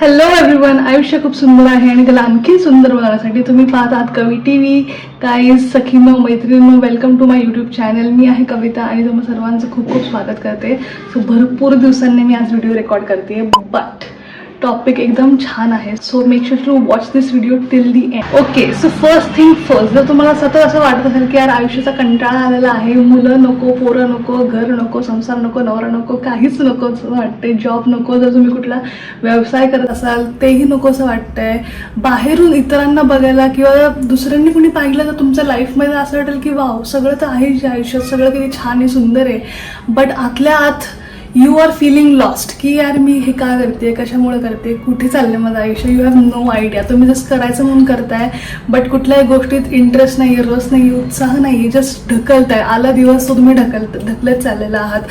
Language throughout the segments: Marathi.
हॅलो एव्हरीवन आयुष्य खूप सुंदर आहे आणि त्याला आणखी सुंदर बनवण्यासाठी तुम्ही पाहत आहात कवी टी व्ही काही सखीनो मैत्रिणींनो welcome to my YouTube channel मी आहे कविता आणि तुम्हा सर्वांचं खूप खूप स्वागत करते. सो भरपूर दिवसांनी मी आज व्हिडिओ रेकॉर्ड करते बट टॉपिक एकदम छान आहे. So make sure to watch this video till the end okay so first thing first जर तुम्हाला सतत असं वाटत असेल की यार आयुष्याचा कंटाळा आलेला आहे मुलं नको पोरं नको घर नको संसार नको नवरा नको काहीच नको असं वाटते जॉब नको जर तुम्ही कुठला व्यवसाय करत असाल तेही नको असं वाटतंय. बाहेरून इतरांना बघायला किंवा दुसऱ्यांनी कुणी पाहिलं तर तुमच्या लाईफमध्ये असं वाटेल की वाव सगळं तर आहे जे आयुष्यात सगळं किती छान आहे सुंदर आहे. बट आतल्या आत यू आर फिलिंग लॉस्ट की यार मी हे का करते कशामुळे करते कुठे चाललंय माझं आयुष्य? यू हॅव नो आयडिया तुम्ही जस्ट करायचं म्हणून करताय बट कुठल्याही गोष्टीत इंटरेस्ट नाही रस नाही उत्साह नाही जस्ट ढकलताय. आला दिवस तो तुम्ही ढकल ढकलत चाललेला आहात.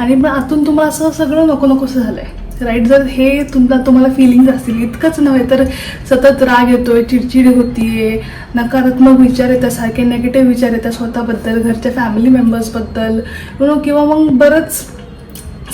आणि मग आतून तुम्हाला असं सगळं नको नकोसं आहे राईट जर हे तुमचा तुम्हाला फिलिंग्स असतील इतकंच नव्हे तर सतत राग येतोय चिडचिड होतीये नकारात्मक विचार येतात सारखे नेगेटिव्ह विचार येतात स्वतःबद्दल घरच्या फॅमिली मेंबर्सबद्दल नो किंवा मग बरंच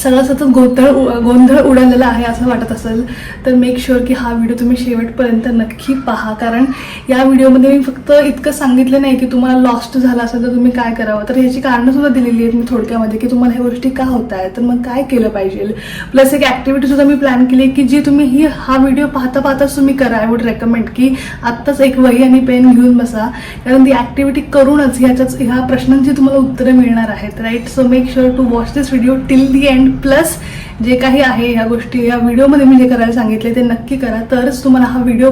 सगळं सतत गोंधळ गोंधळ उडालेला आहे असं वाटत असेल तर मेक शुअर की हा व्हिडिओ तुम्ही शेवटपर्यंत नक्की पहा. कारण या व्हिडिओमध्ये मी फक्त इतकं सांगितलं नाही की तुम्हाला लॉस्ट झाला असेल तर तुम्ही काय करावं. तर ह्याची कारणंसुद्धा दिलेली आहेत मी थोडक्यामध्ये की तुम्हाला ह्या गोष्टी का होत आहेत? तर मग काय केलं पाहिजे? प्लस एक ॲक्टिव्हिटीसुद्धा मी प्लॅन केली की जी तुम्ही ही हा व्हिडिओ पाहता पाहताच तुम्ही करा. आय वुड रेकमेंड की आत्ताच एक वही आणि पेन घेऊन बसा. कारण ती ॲक्टिव्हिटी करूनच ह्याच्याच ह्या प्रश्नांची तुम्हाला उत्तरं मिळणार आहेत right so make sure to watch this video till the end plus जे काही आहे ह्या गोष्टी या व्हिडिओमध्ये मी जे करायला सांगितले ते नक्की करा. तरच तुम्हाला हा व्हिडिओ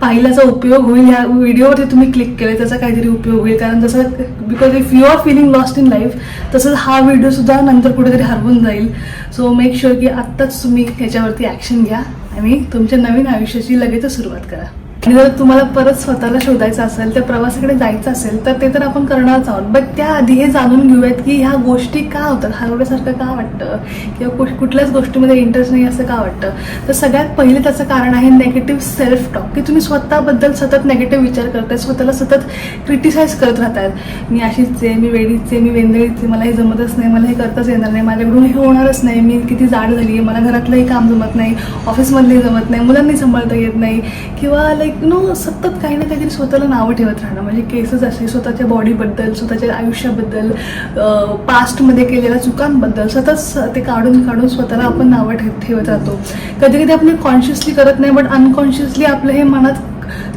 पाहिल्याचा उपयोग होईल. ह्या व्हिडिओवरती तुम्ही क्लिक केले त्याचा काहीतरी उपयोग होईल. कारण जसं because if you are feeling lost in life तसंच हा व्हिडिओसुद्धा नंतर कुठेतरी हरवून जाईल. सो मेक शुअर की आत्ताच तुम्ही ह्याच्यावरती ॲक्शन घ्या आणि तुमच्या नवीन आयुष्याची लगेचच सुरुवात करा. आणि जर तुम्हाला परत स्वतःला शोधायचं असेल त्या प्रवासाकडे जायचं असेल तर ते तर आपण करणारच आहोत. बट त्याआधी हे जाणून घेऊयात की ह्या गोष्टी का होतात? हरवल्यासारखं का वाटतं? किंवा कुठ कुठल्याच गोष्टीमध्ये इंटरेस्ट नाही असं का वाटतं? तर सगळ्यात पहिले त्याचं कारण आहे नेगेटिव्ह सेल्फ टॉक की तुम्ही स्वतःबद्दल सतत नेगेटिव्ह विचार करताय स्वतःला सतत क्रिटिसाईज करत राहतात मी अशीच आहे मी वेडीच आहे मी वेंदळीच आहे मला हे जमतच नाही मला हे करताच येणार नाही माझ्याकडून हे होणारच नाही मी किती जाड झाली आहे मला घरातलंही काम जमत नाही ऑफिसमधलंही जमत नाही मुलांनी सांभाळता येत नाही किंवा लाईक नो सतत काही ना काहीतरी स्वतःला नावं ठेवत राहणं. म्हणजे केसेस असे स्वतःच्या बॉडीबद्दल स्वतःच्या आयुष्याबद्दल पास्टमध्ये केलेल्या चुकांबद्दल सतत ते काढून काढून स्वतःला आपण नावं ठेव ठेवत राहतो. कधी कधी आपण कॉन्शियसली करत नाही बट अनकॉन्शियसली आपलं हे मनात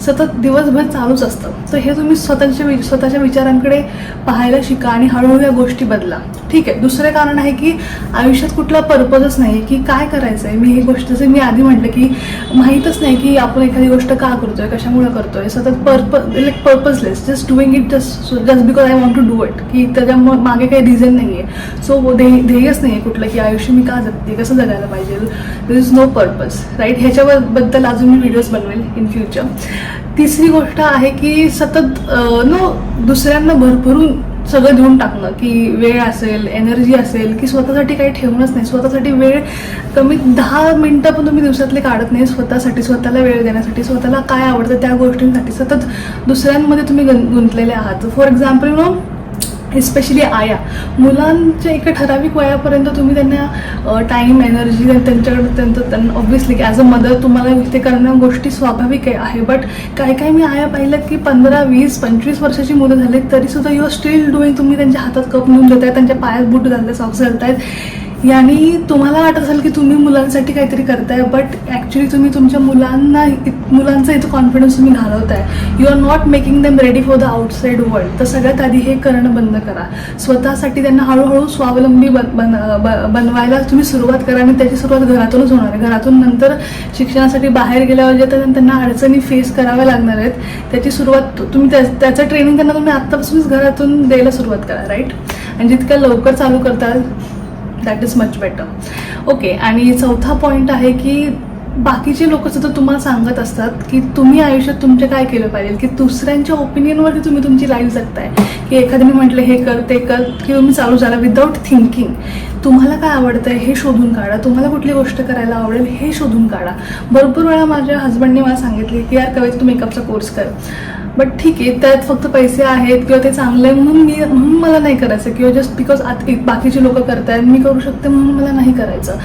सतत दिवसभर चालूच असतं. तर हे तुम्ही स्वतःच्या वि- स्वतःच्या विचारांकडे पाहायला शिका आणि हळूहळू या गोष्टी बदला. ठीक आहे. दुसरं कारण आहे की आयुष्यात कुठला पर्पजच नाही की काय करायचं आहे मी हे गोष्ट जसं मी आधी म्हटलं की माहीतच नाही की आपण एखादी गोष्ट का करतोय कशामुळे करतोय? सतत purp like purposeless just doing it just just because I want to do it की त्याच्यामागे काही रिझन नाही आहे सो ध्येय ध्येयच नाही आहे कुठलं की आयुष्य मी का जगते कसं जगायला पाहिजे? There is no purpose right ह्याच्याबद्दल अजून मी व्हिडिओज बनवेल इन फ्युचर तिसरी गोष्ट आहे की सतत नो दुसऱ्यांना भरभरून सगळं देऊन टाकणं की वेळ असेल एनर्जी असेल की स्वतःसाठी काही ठेवणंच नाही. स्वतःसाठी वेळ कमीत दहा मिनटं पण तुम्ही दिवसातले काढत नाही स्वतःसाठी स्वतःला वेळ देण्यासाठी. स्वतःला काय आवडतं त्या गोष्टींसाठी सतत दुसऱ्यांमध्ये तुम्ही गुंतलेले आहात. फॉर एक्झाम्पल नो एस्पेशली आया. मुलांच्या एका ठराविक वयापर्यंत तुम्ही त्यांना टाईम एनर्जी त्यांच्याकडे त्यांचं त्यांना ऑब्व्हियसली ॲज अ मदर तुम्हाला ते करणं गोष्टी स्वाभाविक आहे आहे. बट काय काय मी आया पाहिलं की पंधरा वीस पंचवीस वर्षाची मुलं झाली तरीसुद्धा यू आर स्टील डुईंग तुम्ही त्यांच्या हातात कप नेऊन देताय त्यांच्या पायात बूट घालताय सॉक्स घालतायत. यानी तुम्हाला वाटत असेल की तुम्ही मुलांसाठी काहीतरी करताय बट ॲक्च्युली तुम्ही तुमच्या मुलांना मुलांचा इथं कॉन्फिडन्स तुम्ही घालवताय. You are not making them ready for the outside world तर सगळ्यात आधी हे करणं बंद करा. स्वतःसाठी त्यांना हळूहळू स्वावलंबी बन बन ब- बनवायला तुम्ही सुरुवात करा आणि त्याची सुरुवात घरातूनच होणार आहे. घरातून नंतर शिक्षणासाठी बाहेर गेल्यावर जे त्यांना अडचणी फेस कराव्या लागणार आहेत त्याची सुरुवात तुम्ही त्याचं ट्रेनिंग त्यांना तुम्ही आत्तापासूनच घरातून द्यायला सुरुवात करा राईट आणि जितक्या लवकर चालू करताल that is much better okay आणि चौथा पॉईंट आहे की बाकीचे लोक सुद्धा तुम्हाला सांगत असतात की तुम्ही आयुष्यात तुमचे काय केलं पाहिजे? की दुसऱ्यांच्या ओपिनियनवरती तुम्ही तुमची लाईफ जगताय. की एखाद्याने म्हटलं हे कर ते कर की तुम्ही चालू झाला विदाऊट थिंकिंग तुम्हाला काय आवडतंय हे शोधून काढा. तुम्हाला कुठली गोष्ट करायला आवडेल हे शोधून काढा. भरपूर वेळा माझ्या हस्बंडने मला सांगितले की यार कविता तू मेकअपचा कोर्स कर. बट ठीक आहे त्यात फक्त पैसे आहेत किंवा ते चांगले आहे म्हणून मी म्हणून मला नाही करायचं किंवा जस्ट बिकॉज बाकीचे लोक करतायत मी करू शकते म्हणून मला नाही करायचं.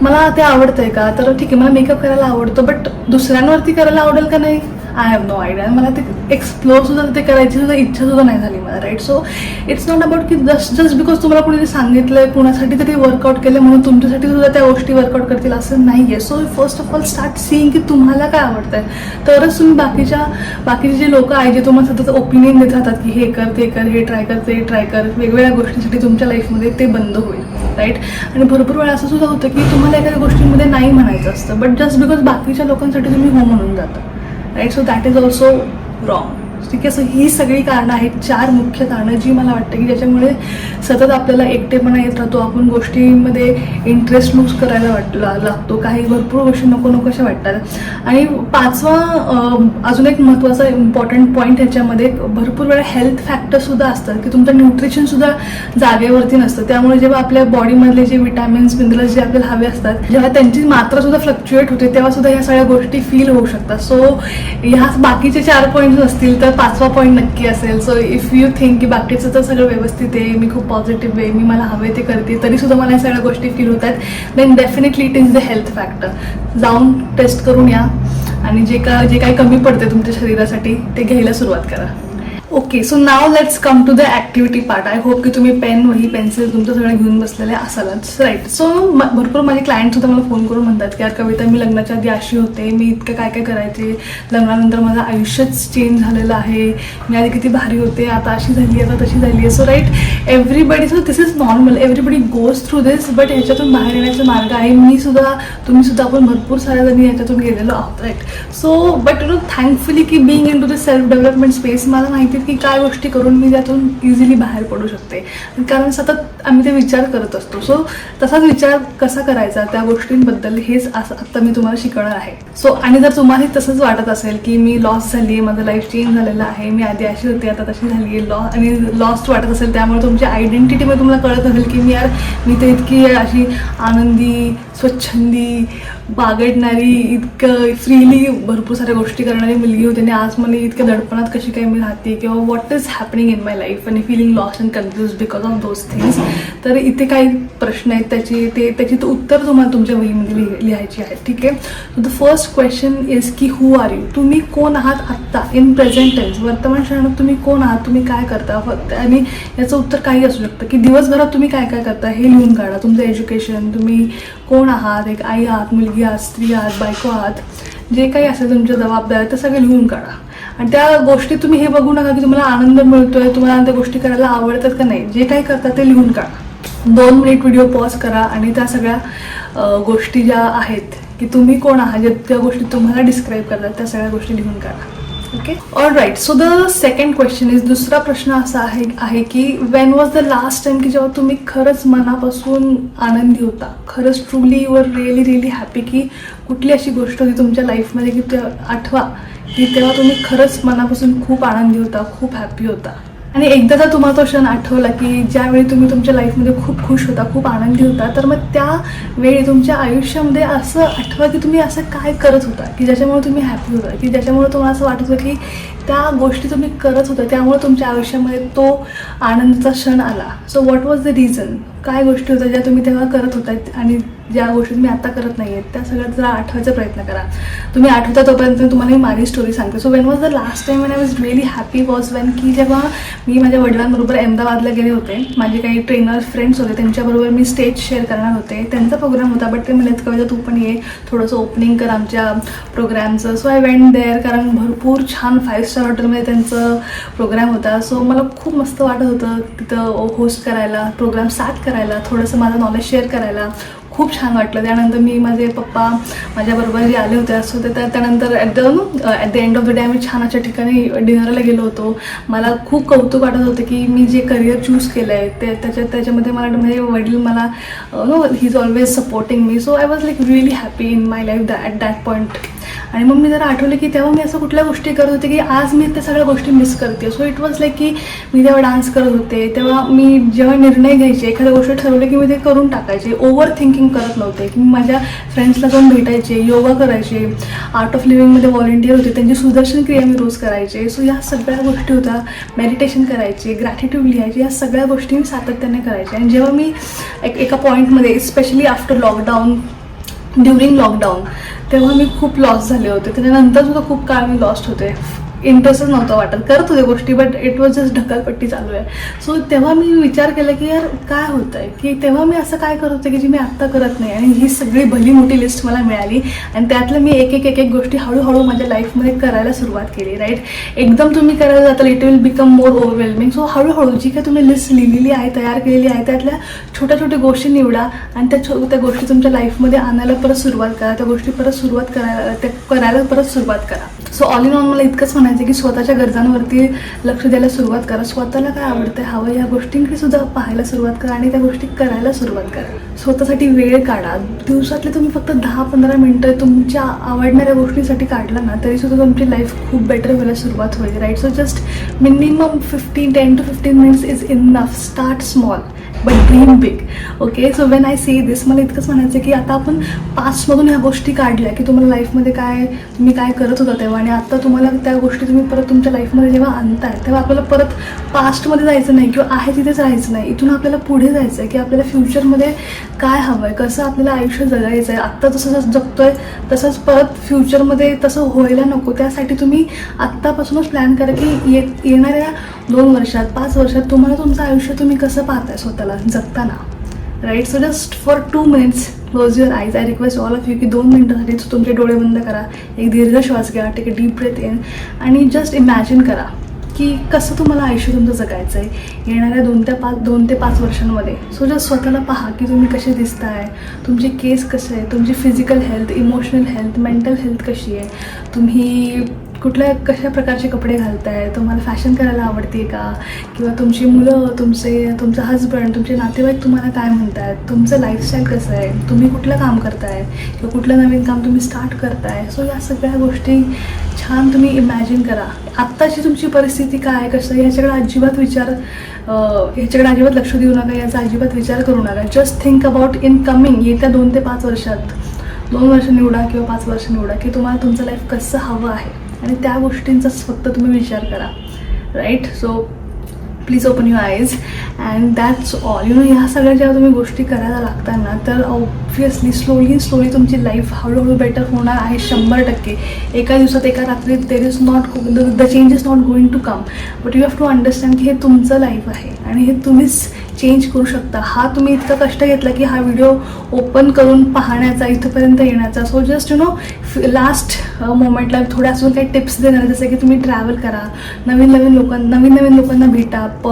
मला ते आवडतंय का? तर ठीक आहे मला मेकअप करायला आवडतं बट दुसऱ्यांवरती करायला आवडेल का नाही? आय हॅव नो आयडिया मला ते एक्सप्लोअर सुद्धा ते करायची सुद्धा इच्छा सुद्धा नाही झाली मला right so it's not about की जस्ट जस्ट बिकॉज तुम्हाला कोणी सांगितलंय कुणासाठी तरी वर्कआउट केलं म्हणून तुमच्यासाठी सुद्धा त्या गोष्टी वर्कआउट करतील असं नाही आहे so first of all start seeing की तुम्हाला काय आवडतंय. तरच तुम्ही बाकीच्या बाकीचे जे लोक आहे जे तुम्हाला सतत ओपिनियन देत राहतात की हे कर ते कर हे ट्राय कर ते ट्राय कर वेगवेगळ्या गोष्टींसाठी तुमच्या लाईफमध्ये ते बंद होईल राईट आणि भरपूर वेळा असं सुद्धा होतं की तुम्हाला एखाद्या गोष्टींमध्ये नाही म्हणायचं असतं बट जस्ट बिकॉज बाकीच्या लोकांसाठी तुम्ही हो म्हणून जाता. Right so that is also wrong ठीक आहे सो ही सगळी कारणं आहेत चार मुख्य कारणं जी मला वाटतं की ज्याच्यामुळे सतत आपल्याला एकटेपणा येत राहतो आपण गोष्टींमध्ये इंटरेस्ट लूज करायला वाट लागतो. काही भरपूर गोष्टी नको नको अशा वाटतात. आणि पाचवा अजून एक महत्त्वाचा इम्पॉर्टंट पॉईंट ह्याच्यामध्ये भरपूर वेळा हेल्थ फॅक्टर्ससुद्धा असतात की तुमचं न्यूट्रिशनसुद्धा जागेवरती नसतं. त्यामुळे जेव्हा आपल्या बॉडीमधले जे विटॅमिन्स मिनरल्स जे आपल्याला हवे असतात जेव्हा त्यांची मात्रासुद्धा फ्लक्च्युएट होते तेव्हा सुद्धा ह्या सगळ्या गोष्टी फील होऊ शकतात. सो ह्या बाकीचे चार पॉईंट्स असतील तर पाचवा पॉईंट नक्की असेल. सो इफ यू थिंक की बाकीचं तर सगळं व्यवस्थित आहे मी खूप पॉझिटिव्ह आहे मी मला हवे ते करते तरी सुद्धा मला या सगळ्या गोष्टी फील होत आहेत. Then definitely it is the health factor जाऊन टेस्ट करून या. आणि जे का जे काही कमी पडते तुमच्या शरीरासाठी ते घ्यायला सुरुवात करा. Okay so now let's come to the activity part I hope की तुम्ही पेन वही पेन्सिल तुमचं सगळं घेऊन बसलेले असालच राईट सो भरपूर माझे क्लायंट सुद्धा मला फोन करून म्हणतात की यार कविता मी लग्नाच्या आधी अशी होते. मी इतकं काय काय करायचे? लग्नानंतर माझं आयुष्यच चेंज झालेलं आहे. मी आधी किती भारी होते. आता अशी झाली आता तशी झाली आहे. So right everybody so this is normal everybody goes through this but ह्याच्यातून बाहेर येण्याचा मार्ग आहे. मी सुद्धा तुम्ही सुद्धा आपण भरपूर साऱ्या जणी ह्याच्यातून गेलेलो आहोत. Right so but you know thankfully की being into the self development space मला माहिती आहे की काय गोष्टी करून मी त्यातून इझिली बाहेर पडू शकते. कारण सतत आम्ही ते विचार करत असतो. सो तसाच विचार कसा करायचा त्या गोष्टींबद्दल हेच असं आत्ता मी तुम्हाला शिकवणार आहे. सो आणि जर तुम्हाला तसंच वाटत असेल की मी लॉस झाली आहे माझं लाईफ चेंज झालेलं आहे मी आधी अशी होती आता तशी झाली आहे लॉ आणि लॉस्ट वाटत असेल त्यामुळे तुमची आयडेंटिटीमध्ये तुम्हाला कळत असेल की मी यार मी तर इतकी अशी आनंदी स्वच्छंदी बागडणारी इतकं फ्रीली भरपूर साऱ्या गोष्टी करणारी मुलगी होती आणि आज मला इतक्या दडपणात कशी काय मी राहते किंवा what is happening in my life आणि feeling loss and confuse because of those things तर इथे काही प्रश्न आहेत त्याची ते त्याची तर उत्तर तुम्हाला तुमच्या वहीमध्ये लिह लिहायची आहे. ठीक आहे? So the first question is की हू आर यू तुम्ही कोण आहात आत्ता? इन प्रेझेंट टेन्स वर्तमान क्षणात तुम्ही कोण आहात? तुम्ही काय करता? फक्त आणि याचं उत्तर काही असू शकतं. की दिवसभरात तुम्ही काय काय करता? हे लिहून काढा. तुमचं एज्युकेशन तुम्ही कोण कोण आहात? एक आई आहात मुलगी आहात स्त्री आहात बायको आहात. जे काही असेल तुमच्या जबाबदाऱ्या ते सगळे लिहून काढा. आणि त्या गोष्टी तुम्ही हे बघू नका की तुम्हाला आनंद मिळतोय तुम्हाला त्या गोष्टी करायला आवडतात का नाही. जे काही करतात ते लिहून काढा. दोन मिनिट व्हिडिओ पॉज करा आणि त्या सगळ्या गोष्टी ज्या आहेत की तुम्ही कोण आहात ज्या त्या गोष्टी तुम्हाला डिस्क्राईब करतात त्या सगळ्या गोष्टी लिहून काढा. Okay all right so the second question is दुसरा प्रश्न असा आहे आहे की when was the last time की जेव्हा तुम्ही खरंच मनापासून आनंदी होता? खरंच truly you're really really happy की कुठली अशी गोष्ट होती तुमच्या लाईफमध्ये की ते आठवा की तेव्हा तुम्ही खरंच मनापासून खूप आनंदी होता खूप हॅपी होता? आणि एकदा जर तुम्हाला तो क्षण आठवला की ज्यावेळी तुम्ही तुमच्या लाईफमध्ये खूप खुश होता खूप आनंदी होता तर मग त्या वेळी तुमच्या आयुष्यामध्ये असं आठवा की तुम्ही असं काय करत होता की ज्याच्यामुळे तुम्ही हॅपी होता की ज्याच्यामुळे तुम्हाला असं वाटत होतं की त्या गोष्टी तुम्ही करत होता त्यामुळे तुमच्या आयुष्यामध्ये तो आनंदाचा क्षण आला. So what was the reason काय गोष्टी होत्या ज्या तुम्ही तेव्हा करत होता आणि ज्या गोष्टी तुम्ही आता करत नाही आहेत त्या सगळ्यात जरा आठवायचा प्रयत्न करा. तुम्ही आठवता तोपर्यंत मी तुम्हाला ही माझी स्टोरी सांगते. So when was the last time when I was really happy was when की जेव्हा मी माझ्या वडिलांबरोबर अहमदाबादला गेले होते. माझे काही ट्रेनर फ्रेंड्स होते त्यांच्याबरोबर मी स्टेज शेअर करणार होते. त्यांचा प्रोग्राम होता बट ते म्हणत कविता तू पण ये थोडंसं ओपनिंग कर आमच्या प्रोग्रामचं सो आय वेंट देअर कारण भरपूर छान फाईव्ह स्टार हॉटेलमध्ये त्यांचं प्रोग्राम होता. सो मला खूप मस्त वाटत होतं तिथं होस्ट करायला प्रोग्राम स्टार्ट करायला थोडंसं माझं नॉलेज शेअर करायला. खूप छान वाटलं. त्यानंतर मी माझे पप्पा माझ्याबरोबर जे आले होते असं ते त्या- त्यानंतर at the no at the end of the day आम्ही छान अशा ठिकाणी डिनरला गेलो होतो. मला खूप कौतुक वाटत होतं की मी जे करिअर चूज केलं आहे ते त्याच्यात त्याच्यामध्ये मला म्हणजे वडील मला no he is always supporting me so I was like really happy in my life tha at that point आणि मग मी जरा आठवलं की तेव्हा मी असं कुठल्या गोष्टी करत होते की आज मी त्या सगळ्या गोष्टी मिस करते. सो इट वॉज लाईक की मी तेव्हा डान्स करत होते तेव्हा मी जेव्हा निर्णय घ्यायचे एखाद्या गोष्ट ठरवले की मी ते करून टाकायचे ओव्हर थिंकिंग वर्किंग करत नव्हते. की मी माझ्या फ्रेंड्सला जाऊन भेटायचे योगा करायचे आर्ट ऑफ लिव्हिंगमध्ये व्हॉलेंटियर होते त्यांची सुदर्शन क्रिया मी रोज करायचे. सो या सगळ्या गोष्टी होत्या. मेडिटेशन करायचे ग्रॅटिट्यूड लिहायचे या सगळ्या गोष्टी मी सातत्याने करायचे. आणि जेव्हा मी एक एका पॉईंटमध्ये specially after lockdown during lockdown तेव्हा मी खूप लॉस झाले होते. त्याच्यानंतर सुद्धा खूप काळ मी लॉस्ट होते. इंटरेस्टच नव्हतं वाटत. करत होते गोष्टी बट इट वॉज जस्ट ढकलपट्टी चालू आहे. सो तेव्हा मी विचार केला की यार काय होतं आहे की तेव्हा मी असं काय करत होते की जी मी आत्ता करत नाही? आणि ही सगळी भली मोठी लिस्ट मला मिळाली. आणि त्यातलं मी एक एक एक एक गोष्टी हळूहळू माझ्या लाईफमध्ये करायला सुरुवात केली राईट एकदम तुम्ही करायला जाताल it will become more overwhelming so हळूहळू जी काय तुम्ही लिस्ट लिहिलेली आहे तयार केलेली आहे त्यातल्या छोट्या छोट्या गोष्टी निवडा. आणि त्या छो त्या गोष्टी तुमच्या लाईफमध्ये आणायला परत सुरुवात करा. त्या गोष्टी परत सुरुवात करायला त्या करायला परत सुरुवात करा. सो ऑल इन ऑल मला इतकंच म्हणायचं की स्वतःच्या गरजांवरती लक्ष द्यायला सुरुवात करा. स्वतःला काय आवडतं हवं या गोष्टींकडे सुद्धा पाहायला सुरुवात करा आणि त्या गोष्टी करायला सुरुवात करा. स्वतःसाठी वेळ काढा. दिवसातले तुम्ही फक्त दहा पंधरा मिनटं तुमच्या आवडणाऱ्या गोष्टीसाठी काढला ना तरी सुद्धा तुमची लाईफ खूप बेटर व्हायला सुरुवात होईल right so just minimum fifteen ten to fifteen minutes is enough start small but dream big okay so when I see this मला इतकंच म्हणायचं की आता आपण पास्टमधून ह्या गोष्टी काढल्या की तुम्हाला लाईफमध्ये काय तुम्ही काय करत होता तेव्हा आणि आता तुम्हाला त्या गोष्टी तुम्ही परत तुमच्या लाईफमध्ये जेव्हा आणताय तेव्हा आपल्याला परत पास्टमध्ये जायचं नाही किंवा आहे तिथेच राहायचं नाही. इथून आपल्याला पुढे जायचं आहे की आपल्याला फ्युचरमध्ये काय हवं आहे कसं आपल्याला आयुष्य जगायचं आहे आत्ता जसं जसं जगतोय तसंच परत फ्युचरमध्ये तसं व्हायला नको. त्यासाठी तुम्ही आत्तापासूनच प्लॅन करा की ये येणाऱ्या दोन वर्षात पाच वर्षात तुम्हाला तुमचं आयुष्य तुम्ही कसं पाहताय स्वतःला? जगताना. Right so just for two minutes close your eyes I request all of you की दोन मिनटासाठी तुमचे डोळे बंद करा. एक दीर्घ श्वास घ्या. Take a deep breath in आणि जस्ट इमॅजिन करा की कसं तुम्हाला आयुष्य तुमचं जगायचं आहे येणाऱ्या दोन ते पाच दोन ते पाच वर्षांमध्ये. सो जस्ट स्वतःला पहा की तुम्ही कसे दिसताय. तुमचे केस कसे आहे? तुमची physical health emotional health mental health कशी आहे? तुम्ही कुठल्या कशा प्रकारचे कपडे घालताय? तुम्हाला फॅशन करायला आवडते का? किंवा तुमची मुलं तुमचे तुमचं हजबंड तुमचे नातेवाईक तुम्हाला काय म्हणतात तुमचं लाईफस्टाईल कसं आहे? तुम्ही कुठलं काम करताय? किंवा कुठलं नवीन काम तुम्ही स्टार्ट करताय? सो या सगळ्या गोष्टी छान तुम्ही इमॅजिन करा. आत्ताची तुमची परिस्थिती काय? आहे कसं? आहे ह्याच्याकडे अजिबात विचार ह्याच्याकडे अजिबात लक्ष देऊ नका. याचा अजिबात विचार करू नका. Just think about in coming येत्या दोन ते पाच वर्षात. दोन वर्ष निवडा किंवा पाच वर्ष निवडा की तुम्हाला तुमचं लाईफ कसं हवं आहे. आणि त्या गोष्टींचाच फक्त तुम्ही विचार करा. Right so please open your eyes and that's all you know ह्या सगळ्या जेव्हा तुम्ही गोष्टी करायला लागतात ना तर ऑब्व्हियसली स्लोली स्लोली तुमची लाईफ हळूहळू बेटर होणार आहे शंभर टक्के. एका दिवसात एका रात्रीत there is not the change is not going to come but you have to understand की हे तुमचं लाईफ आहे. आणि हे तुम्हीच चेंज करू शकता. हा तुम्ही इतका कष्ट घेतला की हा व्हिडिओ ओपन करून पाहण्याचा इथंपर्यंत येण्याचा. So just you know last मोमेंटला थोड्या अजून काही टिप्स देणार जसं की तुम्ही ट्रॅव्हल करा नवीन नवीन लोकांना नवीन नवीन लोकांना भेटा प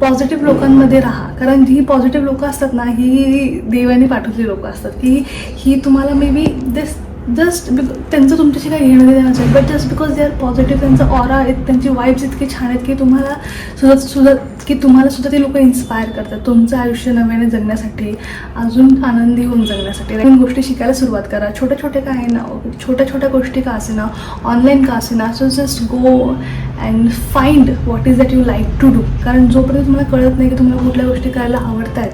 पॉझिटिव्ह लोकांमध्ये राहा. कारण ही पॉझिटिव्ह लोकं असतात ना ही देवाने पाठवलेली लोकं असतात. की ही तुम्हाला मे बी दिस जस्ट त्यांचं तुमच्याशी काही घेणं देणं नसेल but just because they are positive त्यांचा ऑरा त्यांची वाईब्स इतकी छान आहेत की तुम्हाला सुद्धा सुद्धा की तुम्हाला सुद्धा ते लोक इन्स्पायर करतात. तुमचं आयुष्य नव्याने जगण्यासाठी अजून आनंदी होऊन जगण्यासाठी. नवीन गोष्टी शिकायला सुरुवात करा. छोट्या छोट्या काय ना छोट्या छोट्या गोष्टी का असेना ऑनलाईन का असेना so just go and find what is that you like to do कारण जोपर्यंत तुम्हाला कळत नाही की तुम्हाला कुठल्या गोष्टी करायला आवडत आहेत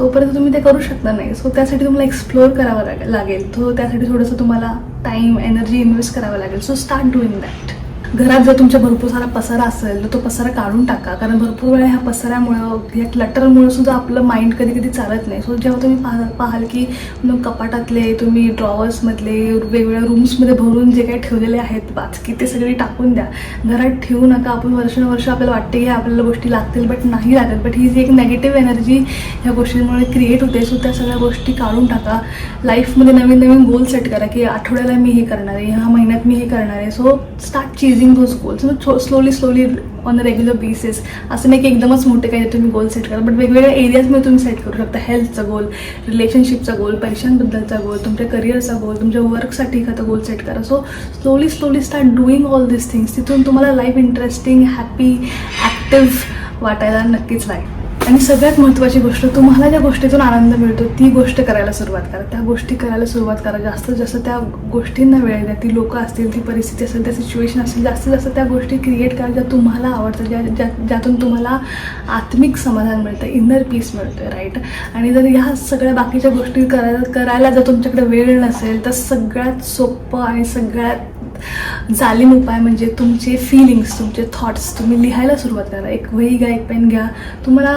तोपर्यंत तुम्ही ते करू शकणार नाही. सो त्यासाठी तुम्हाला एक्सप्लोअर करावं लागे लागेल. तो त्यासाठी थोडंसं तुम्हाला टाईम एनर्जी इन्व्हेस्ट करावं लागेल. सो स्टार्ट डुईंग दॅट घरात जर तुमच्या भरपूर सारा पसारा असेल तर तो पसारा काढून टाका. कारण भरपूर वेळा ह्या पसाऱ्यामुळं या क्लटरमुळं सुद्धा आपलं माइंड कधी कधी चालत नाही. सो जेव्हा तुम्ही पाहा पाहाल की कपाटातले तुम्ही ड्रॉवर्समधले वेगवेगळ्या रूम्समध्ये भरून जे काही ठेवलेले आहेत बाचकी ते सगळे टाकून द्या. घरात ठेवू नका. आपण वर्षानुवर्ष आपल्याला वाटते की आपल्याला गोष्टी लागतील बट नाही लागत. बट ही जी एक नेगेटिव्ह एनर्जी ह्या गोष्टींमुळे क्रिएट होते. सो त्या सगळ्या गोष्टी काढून टाका. लाईफमध्ये नवीन नवीन गोल सेट करा की आठवड्याला मी हे करणार आहे ह्या महिन्यात मी हे करणार आहे. So start chase chasing those goals slowly slowly on a regular basis असं नाही की एकदमच मोठे काही तुम्ही गोल सेट करा. बट वेगवेगळ्या एरियाजमध्ये तुम्ही सेट करू शकता. हेल्थचा गोल रिलेशनशिपचा गोल पैशांबद्दलचा गोल तुमच्या करिअरचा गोल तुमच्या वर्कसाठी एखादा गोल सेट करा. So slowly slowly start doing all this things तिथून तुम्हाला लाईफ इंटरेस्टिंग हॅपी ॲक्टिव्ह वाटायला नक्कीच लागेल. आणि सगळ्यात महत्त्वाची गोष्ट तुम्हाला ज्या गोष्टीतून आनंद मिळतो ती गोष्ट करायला सुरुवात करा. त्या गोष्टी करायला सुरुवात करा. जास्तीत जास्त त्या गोष्टींना वेळ द्या ती लोकं असतील ती परिस्थिती असेल त्या सिच्युएशन असेल जास्तीत जास्त त्या गोष्टी क्रिएट करा ज्या तुम्हाला आवडतात ज्या ज्या ज्यातून तुम्हाला आत्मिक समाधान मिळतं इनर पीस मिळतं राईट आणि जर ह्या सगळ्या बाकीच्या गोष्टी करायला करायला जर तुमच्याकडे वेळ नसेल तर सगळ्यात सोपं आणि सगळ्यात जालिम उपाय म्हणजे तुमचे फिलिंग्स तुमचे थॉट्स तुम्ही लिहायला सुरुवात करा. एक वही घ्या एक पेन घ्या. तुम्हाला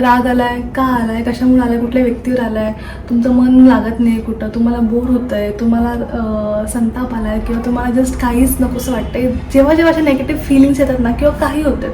राग आलाय का आलाय कशामुळे आलाय कुठल्या व्यक्तीवर आलाय तुमचं मन लागत नाही कुठं तुम्हाला बोर होतंय आहे तुम्हाला संताप आलाय किंवा तुम्हाला जस्ट काहीच नकोसं वाटतंय. जेव्हा जेव्हा अशा नेगेटिव्ह फिलिंग्स येतात ना किंवा काही होतात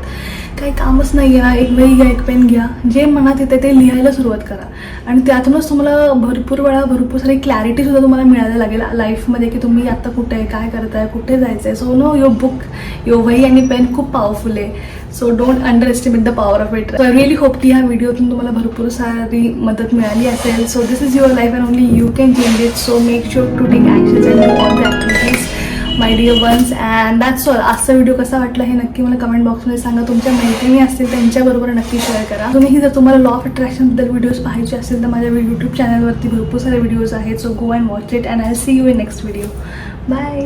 काही कामच नाही आहे. एक वही घ्या एक पेन घ्या. जे मनात येते ते लिहायला सुरुवात करा. आणि त्यातूनच तुम्हाला भरपूर वेळा भरपूर सारी क्लॅरिटी सुद्धा तुम्हाला मिळायला लागेल लाईफमध्ये की तुम्ही आता कुठे आहे काय करताय कुठे जायचं आहे so no your book your वही आणि पेन खूप पॉवरफुल आहे. So don't underestimate the power of it I really hope की ह्या व्हिडिओतून तुम्हाला भरपूर सारी मदत मिळाली असेल. So this is your life and only you can change it so make sure to take actions and all the activities my dear ones and that's all आजचा व्हिडिओ कसा वाटला हे नक्की मला कमेंट बॉक्समध्ये सांगा. तुमच्या मैत्रिणी असतील त्यांच्याबरोबर नक्की शेअर करा. तुम्ही जर तुम्हाला लॉ ऑफ अट्रॅक्शनबद्दल व्हिडिओज पाहायचे असेल तर माझ्या यूट्यूब चॅनलवरती भरपूर सारे व्हिडिओज आहेत. So go and watch it and I see you in next video bye